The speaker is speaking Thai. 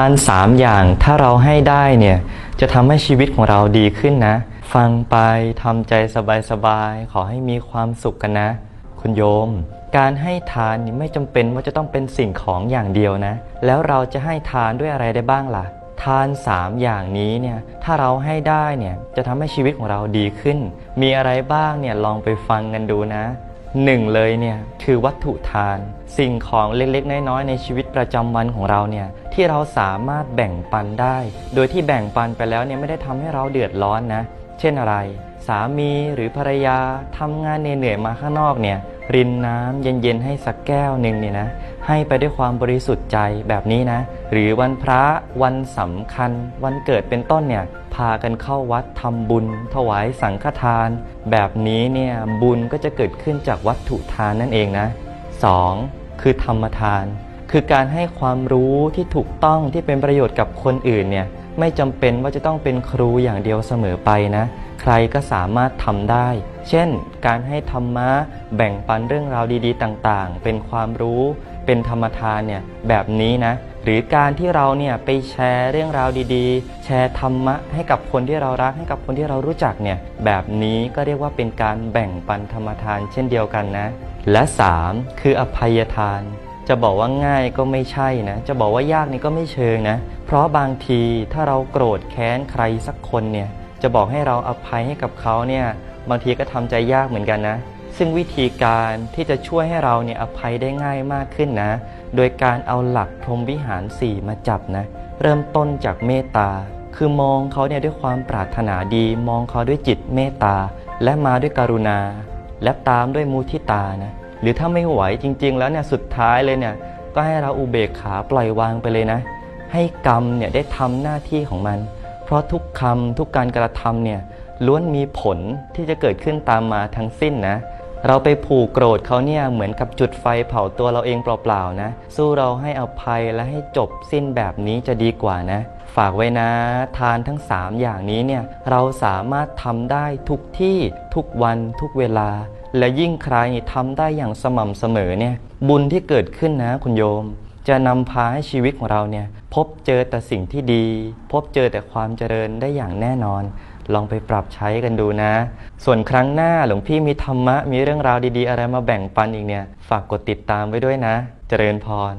านสามอย่างถ้าเราให้ได้เนี่ยจะทำให้ชีวิตของเราดีขึ้นนะ ฟังไปทำใจสบายๆ ขอให้มีความสุขกันนะ คุณโยม การให้ทานนี่ไม่จำเป็นว่าจะต้องเป็นสิ่งของอย่างเดียวนะ แล้วเราจะให้ทานด้วยอะไรได้บ้างล่ะ ทานสามอย่างนี้เนี่ยถ้าเราให้ได้เนี่ยจะทำให้ชีวิตของเราดีขึ้น มีอะไรบ้างเนี่ยลองไปฟังกันดูนะหนึ่งเลยเนี่ยคือวัตถุทาน สิ่งของเล็กๆ น้อยๆ ในชีวิตประจำวันของเราเนี่ย ที่เราสามารถแบ่งปันได้ โดยที่แบ่งปันไปแล้วเนี่ยไม่ได้ทำให้เราเดือดร้อนนะ เช่นอะไร สามีหรือภรรยาทำงานเหนื่อยมาข้างนอกเนี่ยรินน้ำเย็นๆให้สักแก้วหนึ่งเนี่ยนะ ให้ไปด้วยความบริสุทธิ์ใจแบบนี้นะ หรือวันพระวันสำคัญ วันเกิดเป็นต้นเนี่ยพากันเข้าวัดทำบุญ ถวายสังฆทาน แบบนี้เนี่ยบุญก็จะเกิดขึ้นจากวัตถุทานนั่นเองนะ 2. คือธรรมทาน คือการให้ความรู้ที่ถูกต้องที่เป็นประโยชน์กับคนอื่นเนี่ยไม่จำเป็นว่าจะต้องเป็นครูอย่างเดียวเสมอไปนะ ใครก็สามารถทำได้ เช่น การให้ธรรมะแบ่งปันเรื่องราวดีๆ ต่างๆ เป็นความรู้เป็นธรรมทานเนี่ยแบบนี้นะ หรือการที่เราเนี่ยไปแชร์เรื่องราวดีๆ แชร์ธรรมะให้กับคนที่เรารักให้กับคนที่เรารู้จักเนี่ยแบบนี้ก็เรียกว่าเป็นการแบ่งปันธรรมทานเช่นเดียวกันนะ และ 3. คืออภัยทาน จะบอกว่าง่ายก็ไม่ใช่นะ จะบอกว่ายากนี่ก็ไม่เชิงนะ เพราะบางทีถ้าเราโกรธแค้นใครสักคนเนี่ย จะบอกให้เราอภัยให้กับเขาเนี่ย บางทีก็ทำใจยากเหมือนกันนะ ซึ่งวิธีการที่จะช่วยให้เราเนี่ยอภัยได้ง่ายมากขึ้นนะ โดยการเอาหลักพรหมวิหาร 4 มาจับนะ เริ่มต้นจากเมตตา คือมองเขาเนี่ยด้วยความปรารถนาดี มองเขาด้วยจิตเมตตา และมาด้วยกรุณา และตามด้วยมุทิตานะ หรือถ้าไม่ไหวจริง ๆ แล้วเนี่ยสุดท้ายเลยเนี่ยก็ให้เราอุเบกขาปล่อยวางไปเลยนะ ให้กรรมเนี่ยได้ทำหน้าที่ของมัน เพราะทุกคำทุกการกระทำเนี่ยล้วนมีผลที่จะเกิดขึ้นตามมาทั้งสิ้นนะ เราไปผูกโกรธเขาเนี่ยเหมือนกับจุดไฟเผาตัวเราเองเปล่าๆนะ สู้เราให้อภัยและให้จบสิ้นแบบนี้จะดีกว่านะ ฝากไว้นะ ทานทั้ง 3 อย่างนี้เนี่ยเราสามารถทำได้ทุกที่ทุกวันทุกเวลา และยิ่งใครทำได้อย่างสม่ำเสมอเนี่ยบุญที่เกิดขึ้นนะคุณโยมจะนำพาให้ชีวิตของเราเนี่ยพบเจอแต่สิ่งที่ดี พบเจอแต่ความเจริญได้อย่างแน่นอน ลองไปปรับใช้กันดูนะ ส่วนครั้งหน้าหลวงพี่มีธรรมะ มีเรื่องราวดีๆ อะไรมาแบ่งปันอีกเนี่ย ฝากกดติดตามไว้ด้วยนะ เจริญพร